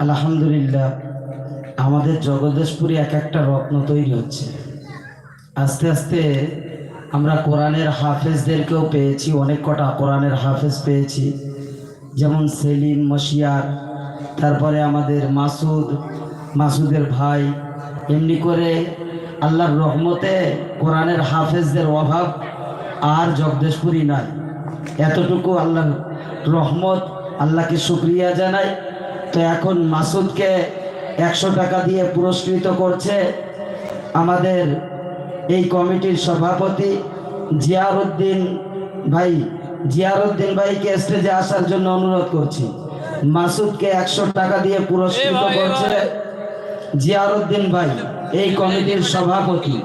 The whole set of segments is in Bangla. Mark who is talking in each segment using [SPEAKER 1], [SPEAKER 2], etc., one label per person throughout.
[SPEAKER 1] আলহামদুলিল্লাহ, আমাদের জগদেশপুরে এক একটা রত্ন তৈরি হচ্ছে। আস্তে আস্তে আমরা কোরআনের হাফেজদেরকেও পেয়েছি, অনেক কটা কোরআনের হাফেজ পেয়েছি। যেমন সেলিম, মশিয়ার, তারপরে আমাদের মাসুদ, মাসুদের ভাই। এমনি করে আল্লাহর রহমতে কোরআনের হাফেজদের অভাব আর জগদেশপুরি নাই। এতটুকু আল্লাহর রহমত, আল্লাহকে শুক্রিয়া জানাই। তো এখন মাসুদকে একশো টাকা দিয়ে পুরস্কৃত করছে আমাদের এই কমিটির সভাপতি জিয়ারউদ্দিন ভাই। জিয়ারউদ্দিন ভাইকে স্টেজে আসার জন্য অনুরোধ করছি। মাসুদকে একশো টাকা দিয়ে পুরস্কৃত করছে জিয়ারউদ্দিন ভাই এই কমিটির সভাপতি।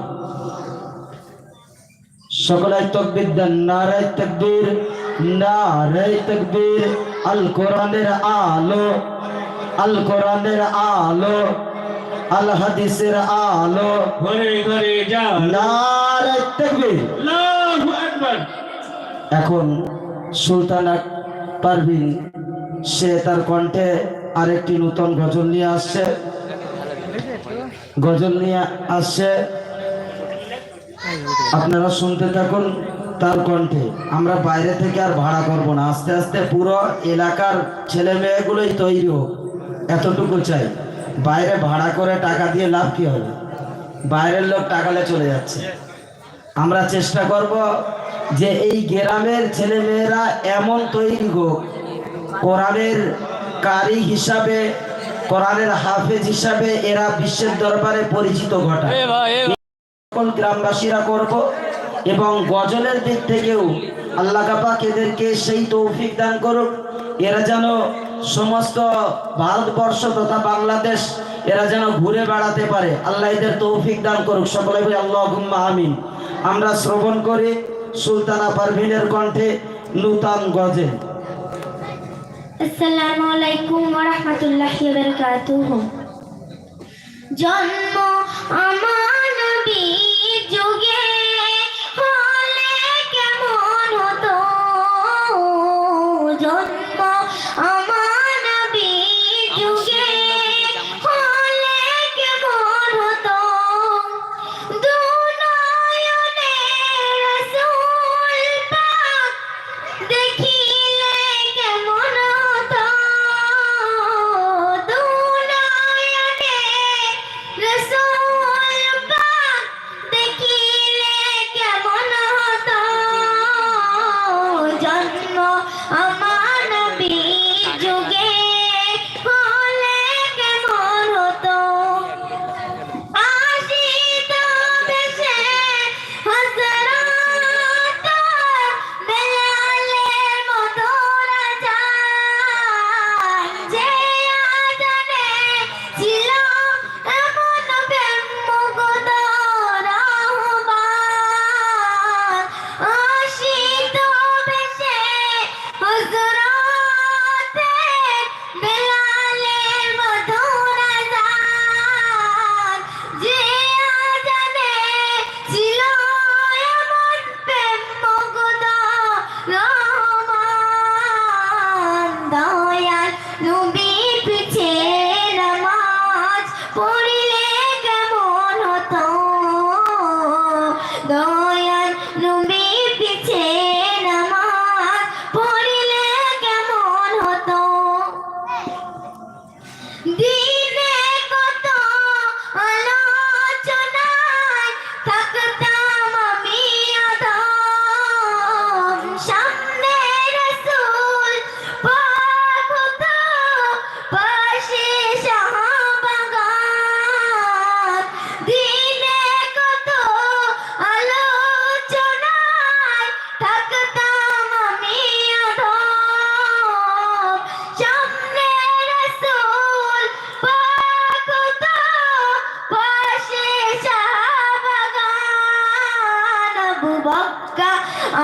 [SPEAKER 1] সকলে তকবির দেন। নারায় তকবীর নারায় তকবীর আল কোরআনের আলো। আল কোরআনের আলো আল হাদিসের আলো
[SPEAKER 2] ঘরে ঘরে যাও
[SPEAKER 1] নারায় তকবীর।
[SPEAKER 2] আল্লাহু আকবার।
[SPEAKER 1] এখন সুলতানা পারভিন সে তার কণ্ঠে আরেকটি নূতন গজল নিয়ে আসছে। গজল নিয়ে আসছে। আপনারা শুনতে থাকুন তার কণ্ঠে। আমরা বাইরে থেকে আর ভাড়া করব না। আস্তে আস্তে পুরো এলাকার ছেলে মেয়েগুলোই তৈরি হোক। এতটুকু চাই। বাইরে ভাড়া করে টাকা দিয়ে লাভ কি হবে? বাইরের লোক টাকালে চলে যাচ্ছে। আমরা চেষ্টা করব যে এই গ্রামের ছেলে মেয়েরা এমন তৈরি হোক। কোরআনের কারি হিসাবে কোরআনের হাফেজ হিসাবে এরা বিশ্বের দরবারে পরিচিত ঘটায় সকল গ্রামবাসীরা করব এবং গজলের দিক থেকেও আল্লাহ কাপাক এদেরকে সেই তৌফিক দান করুক। এরা যেন সমস্ত ভারতবর্ষ তথা বাংলাদেশ, এরা যেন ঘুরে বেড়াতে পারে। আল্লাহ এদের তৌফিক দান করুক। সকলে বলি আল্লাহ আমিন। আমরা শ্রবণ করি সুলতানা পারভিনের কণ্ঠে নূতন গজে।
[SPEAKER 3] আসসালামু আলাইকুম ওয়া রাহমাতুল্লাহি ওয়া বারাকাতুহু। জন্ম আমার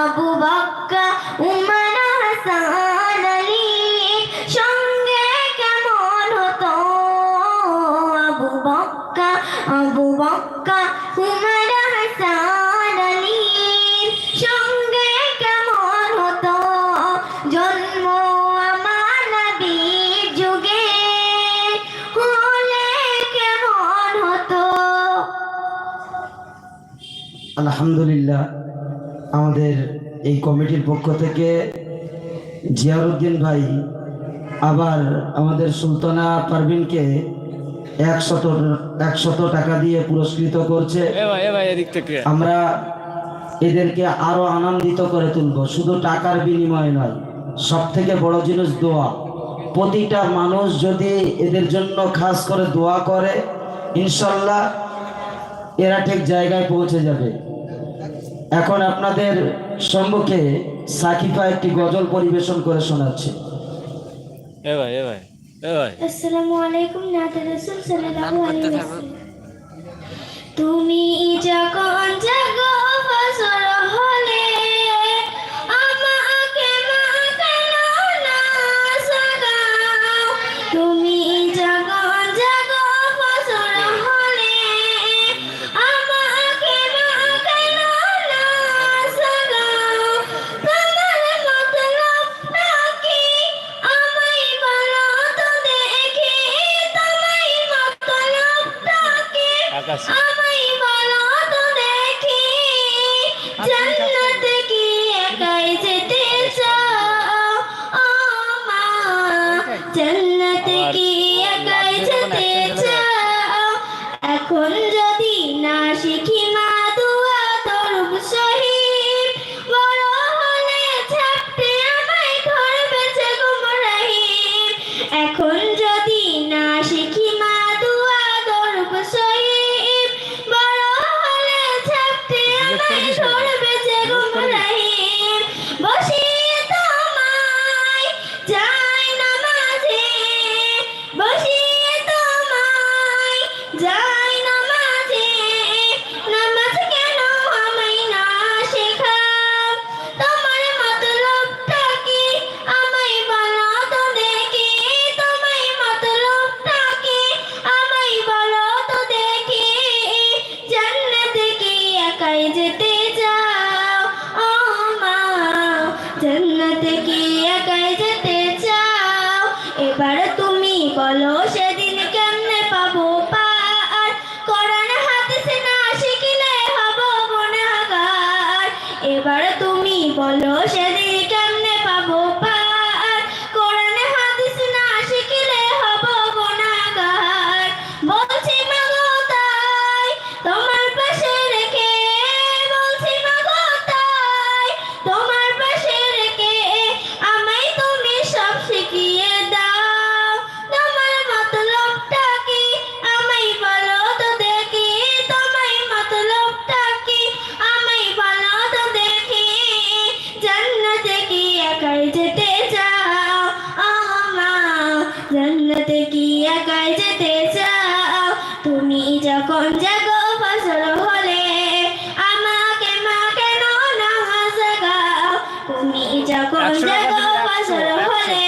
[SPEAKER 4] আবু বক্কা উমর হাসান আলী। সঙ্গে কেমন হতো? আবু বক্কা আবু বক্কা, উমর হাসান আলী। সঙ্গে কেমন হতো? জন্ম আমার যুগে। হলে কেমন হতো?
[SPEAKER 1] আলহামদুলিল্লাহ। আমাদের এই কমিটির পক্ষ থেকে জিয়ারুদ্দিন ভাই আবার আমাদের সুলতানা পারভিনকে একশত একশত টাকা দিয়ে পুরস্কৃত করছে। আমরা এদেরকে আরও আনন্দিত করে তুলব। শুধু টাকার বিনিময়ে নয় সব থেকে বড় জিনিস দোয়া। প্রতিটা মানুষ যদি এদের জন্য খাস করে দোয়া করে ইনশাল্লাহ এরা ঠিক জায়গায় পৌঁছে যাবে। এখন আপনাদের সম্মুখে সাকিফা একটি গজল পরিবেশন করে শোনাচ্ছে।
[SPEAKER 2] এ ভাই এ ভাই এ ভাই।
[SPEAKER 4] আসসালামু আলাইকুম নাতে রাসূল সাল্লাল্লাহু আলাইহি ওয়াসাল্লাম। তুমি জান্নাতে কি একাই যেতে চাও এখন জান্নাতে কি একাই যেতে চাও। তুমি যখন জাগো ফসল হলে আমাকে মা কেন না জাগাও তুমি যখন জাগো ফসল হলে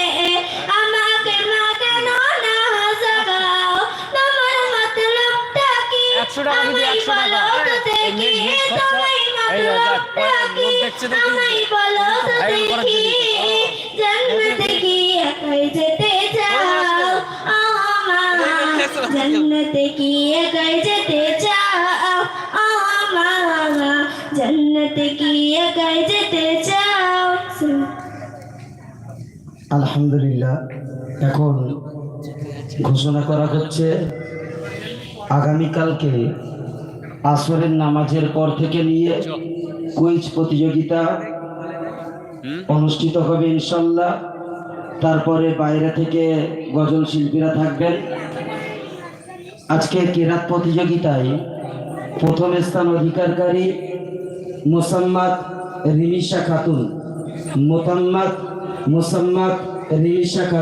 [SPEAKER 4] আমাকে মা কেন না জাগাও তোমার মতলবটা কি? আমায় বলো তো দেখি।
[SPEAKER 2] দেখ,
[SPEAKER 4] মতলবটা কি? আমায় বলো তো দেখি।
[SPEAKER 2] জন্য।
[SPEAKER 4] জান্নাতে কি একাই যেতে চাও।
[SPEAKER 1] আলহামদুলিল্লাহ, এখন ঘোষণা করা হচ্ছে আগামীকালকে আসরের নামাজের পর থেকে নিয়ে কুইজ প্রতিযোগিতা অনুষ্ঠিত হবে ইনশাল্লাহ। তারপরে বাইরে থেকে গজল শিল্পীরা থাকবেন। আজকে কেরাত প্রতিযোগিতায় প্রথম স্থান অধিকারকারী মোসাম্মদ রিমিশা খাতুন মোতাম্মদ মোসাম্মদ রিমিশা খাতুন